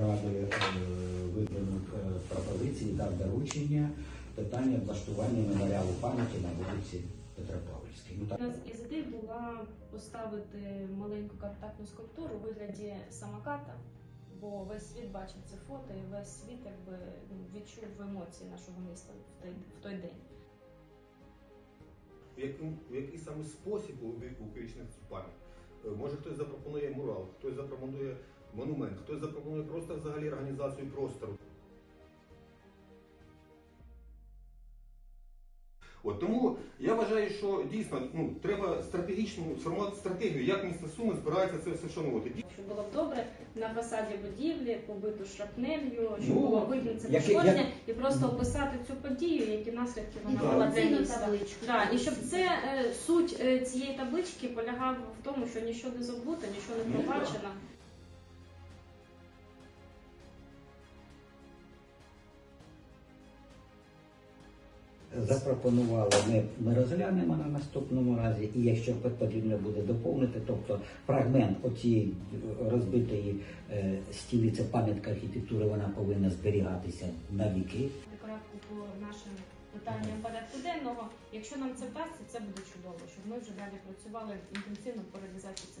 Ради е, виданих е, пропозицій дав доручення питання влаштування меморіалу пам'яті на вулиці Петропавлівській. Ну, так. У нас із ідей була поставити маленьку контактну скульптуру у вигляді самоката, бо весь світ бачив це фото, і весь світ якби ну, відчув емоції нашого міста в той, в той день. в який, в який саме спосіб уві- увіковічнити цю пам'ять. Е, Може хтось запропонує мурал, хтось запропонує монумент, хтось запропонує просто взагалі організацію простору. От тому я вважаю, що дійсно ну, треба стратегічну сформувати стратегію, як місто Суми збирається це все вшановувати. Що було б добре на фасаді будівлі побиту шрапнелью, щоб Ну, було видно це як- пошкодження, як- і просто описати цю подію, які наслідки вона Да. була для Інформаційну міста. табличку. Да, і щоб це е, суть е, цієї таблички полягав в тому, що нічого не забуто, нічого не Ну, да. пробачено. Запропонували, ми, ми розглянемо на наступному разі, і якщо потрібно буде доповнити, тобто фрагмент оцієї е, розбитої е, стіни, це пам'ятка архітектури, вона повинна зберігатися на віки. Декларацію по нашим питанням порядку денного. Якщо нам це вдасться, це буде чудово, щоб ми вже далі працювали інтенсивно по реалізації.